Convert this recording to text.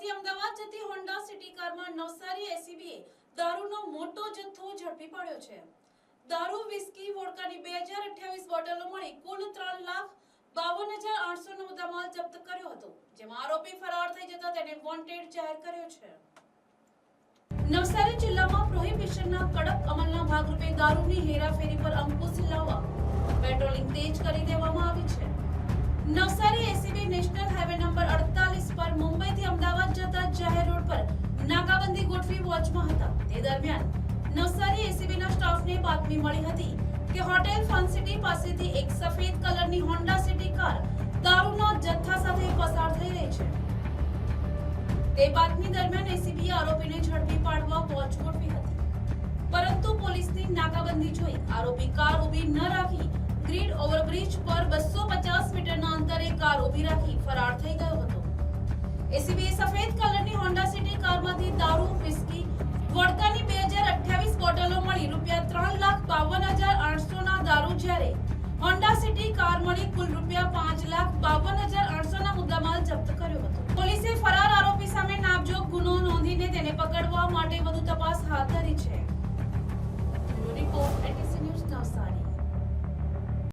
મુંબઈથી અમદાવાદ જતી Honda city કારમાં નવસારી એસીબીએ દારૂનો મોટો જથ્થો ઝડપી પાડ્યો છે. દારૂ, વિસ્કી, વોડકાની બે હજાર અઠ્યાવીસ બોટલો મળી કુલ ત્રણ લાખ બાવન હજાર આઠસો નો મુદ્દામાલ જપ્ત કર્યો હતો, જેમાં આરોપી ફરાર થઈ જતા તેને વોન્ટેડ જાહેર કર્યો છે. નવસારી જિલ્લામાં પ્રોહિબિશનના કડક અમલના ભાગરૂપે દારૂની હેરાફેરી પર અંકુશ લાવવા પેટ્રોલિંગ તેજ કરી દેવામાં આવી છે. Navsari ACB national highway number 48 ગોઠવી હતા. તે દરમિયાન નવસારી એસીબીના સ્ટાફને બાતમી મળી હતી કે હોટેલ ફન સિટી પાસેથી એક સફેદ કલરની હોન્ડા સિટી કાર દારૂનો જથ્થા સાથે પસાર થઈ રહી છે. તે બાતમી દરમિયાન એસીબીએ આરોપીને ઝડપી પાડવા વોચ ગોઠવી હતી. પરંતુ પોલીસની નાકાબંધી જોઈ આરોપી કાર ઊભી ન